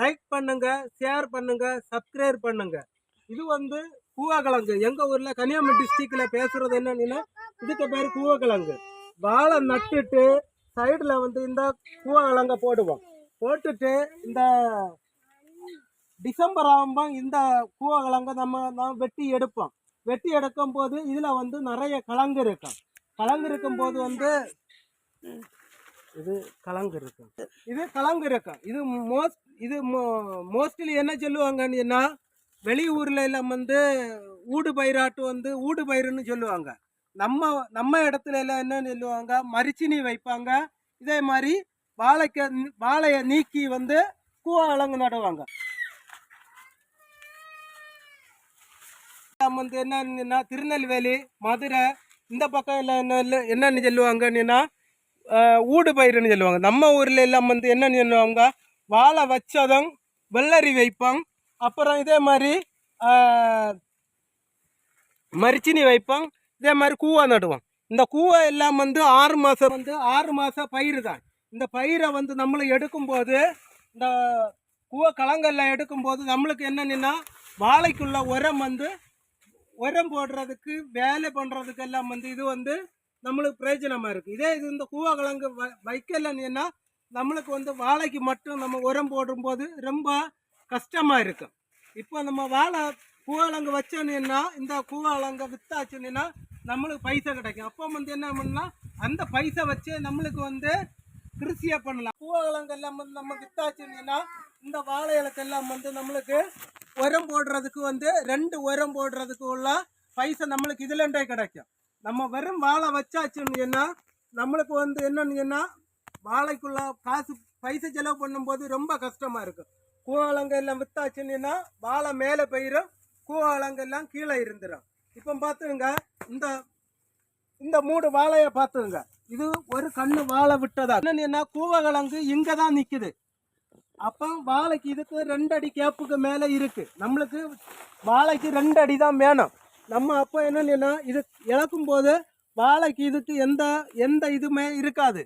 Like பண்ணுங்க share பண்ணுங்க subscribe பண்ணுங்க. இது வந்து கூவக்கிழங்கு எங்க ஊர்ல கன்னியாகுமரி டிஸ்ட்ரிக்ட்ல பேசுறது என்னன்னா இதுக்கு பேர் கூவக்கிழங்கு வாழை நட்டுட்டு சைடுல வந்து இந்த கூவக்கிழங்க போடுவோம். போட்டுட்டு இந்த டிசம்பர் ஆகும்போது இந்த கூவக்கிழங்க நம்ம நாம் வெட்டி எடுப்போம். வெட்டி எடுக்கும் போது இதுல வந்து நிறைய கிழங்கு இருக்கும். கிழங்கு இருக்கும் போது வந்து இது கிழங்கு இது கிழங்கு இது மோஸ்ட் இது மோஸ்ட்லி என்ன சொல்லுவாங்கன்னா வெளியூர்ல எல்லாம் வந்து ஊடு பயிராட்டு வந்து ஊடு பயிருன்னு சொல்லுவாங்க. நம்ம நம்ம இடத்துல எல்லாம் என்ன சொல்லுவாங்க? மரிச்சினி வைப்பாங்க. இதே மாதிரி வாழைக்க வாழையை நீக்கி வந்து கூவக்கிழங்கு நடுவாங்க. வந்து என்னன்னா திருநெல்வேலி மதுரை இந்த பக்கம் எல்லாம் என்ன என்னன்னு சொல்லுவாங்கன்னா ஊடு பயிருன்னு சொல்லுவாங்க. நம்ம ஊரில் எல்லாம் வந்து என்னன்னு சொல்லுவாங்க? வாழை வச்சதும் வெள்ளரி வைப்போம். அப்புறம் இதே மாதிரி மரிச்சினி வைப்போம். இதே மாதிரி கூவா நடுவோம். இந்த கூவை எல்லாம் வந்து ஆறு மாதம் வந்து ஆறு மாதம் பயிர் தான். இந்த பயிரை வந்து நம்மளை எடுக்கும்போது இந்த கூவ கலங்கெல்லாம் எடுக்கும்போது நம்மளுக்கு என்னன்னா வாழைக்குள்ள உரம் வந்து உரம் போடுறதுக்கு வேலை பண்ணுறதுக்கு எல்லாம் வந்து இது வந்து நம்மளுக்கு பிரயோஜனமாக இருக்குது இதே இது இந்த கூவக்கிழங்கு வ வைக்கலைன்னா நம்மளுக்கு வந்து வாழைக்கு மட்டும் நம்ம உரம் போடும்போது ரொம்ப கஷ்டமாக இருக்கும் இப்போ நம்ம வாழை கூவக்கிழங்கு வச்சோன்னா இந்த கூவக்கிழங்க விற்றாச்சுன்னா நம்மளுக்கு பைசா கிடைக்கும். அப்போ வந்து என்ன பண்ணலாம்? அந்த பைசா வச்சு நம்மளுக்கு வந்து கிருஷியை பண்ணலாம். கூவக்கிழங்கு எல்லாம் வந்து நம்ம விற்றாச்சுன்னா இந்த வாழை இலக்கெல்லாம் வந்து நம்மளுக்கு உரம் போடுறதுக்கு வந்து ரெண்டு உரம் போடுறதுக்கு உள்ள பைசா நம்மளுக்கு இதுலண்டே கிடைக்கும். நம்ம வெறும் வாழை வச்சாச்சுன்னா நம்மளுக்கு வந்து என்னன்னா வாழைக்குள்ள காசு பைசா செலவு பண்ணும்போது ரொம்ப கஷ்டமாக இருக்கும். கூவாளங்க எல்லாம் வித்தாச்சுன்னா வாழை மேலே போயிடும் கூவாளங்க எல்லாம் கீழே இருந்துடும் இப்போ பார்த்துங்க இந்த இந்த மூடு வாழையை பார்த்துங்க இது ஒரு கண்ணு வாழை விட்டதா? என்னன்னா கூவக்கிழங்கு இங்கே தான் நிற்குது அப்போ வாழைக்கு இதுக்கு ரெண்டு அடி கேப்புக்கு மேலே இருக்குது நம்மளுக்கு வாழைக்கு ரெண்டு அடி தான் வேணும். நம்ம அப்போ என்னன்னா இது இழக்கும் போது வாழைக்கு இதுக்கு எந்த எந்த இதுவுமே இருக்காது.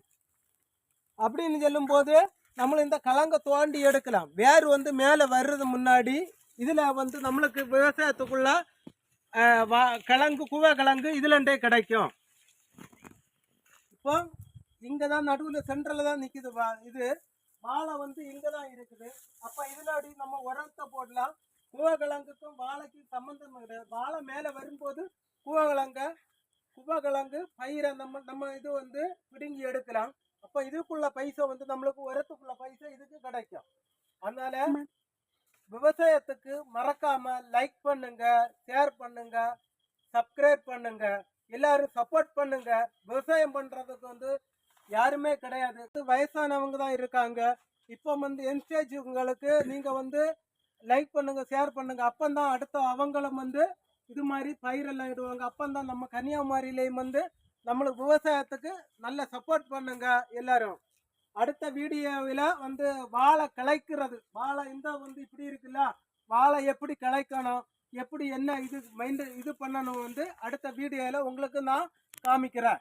அப்படின்னு சொல்லும்போது நம்மளை இந்த கலங்க தோண்டி எடுக்கலாம். வேர் வந்து மேலே வர்றது முன்னாடி இதில் வந்து நம்மளுக்கு விவசாயத்துக்குள்ள வா- கிழங்கு குவ கிழங்கு இதுலண்டே கிடைக்கும். இப்போ இங்கே தான் நடுவில் சென்ட்ரலில் தான் நிற்கிது வா இது. வாழை வந்து இங்கே தான் இருக்குது. அப்போ இதில் நம்ம உரத்தை போடலாம். கூவக்கிழங்குக்கும் வாழைக்கும் சம்மந்தம் கிடையாது. வாழை மேலே வரும்போது கூவக்கிழங்க குவக்கிழங்கு பயிரை நம்ம நம்ம இது வந்து பிடுங்கி எடுக்கலாம். அப்போ இதுக்குள்ள பைசா வந்து நம்மளுக்கு உரத்துக்குள்ள பைசா இதுக்கு கிடைக்கும். அதனால விவசாயத்துக்கு மறக்காம லைக் பண்ணுங்க ஷேர் பண்ணுங்க சப்ஸ்கிரைப் பண்ணுங்க எல்லாரும் சப்போர்ட் பண்ணுங்க. விவசாயம் பண்றதுக்கு வந்து யாருமே கிடையாது. வயசானவங்க தான் இருக்காங்க. இப்போ வந்து என்ஸ்டேஜ் உங்களுக்கு நீங்க வந்து லைக் பண்ணுங்க ஷேர் பண்ணுங்க. அப்பந்தான் அடுத்த அவங்களும் வந்து இது மாதிரி பயிரெல்லாம் இடுவாங்க. அப்பந்தான் நம்ம கன்னியாகுமரியிலையும் வந்து நம்மளுக்கு விவசாயத்துக்கு நல்ல சப்போர்ட் பண்ணுங்க எல்லாரும். அடுத்த வீடியோவில் வந்து வாழை கிளைக்கிறது. வாழை இந்த வந்து இப்படி இருக்குல்ல? வாழை எப்படி கிளைக்கணும்? எப்படி என்ன இது மைண்டு இது பண்ணணும் வந்து அடுத்த வீடியோவில் உங்களுக்கு நான் காமிக்கிறேன்.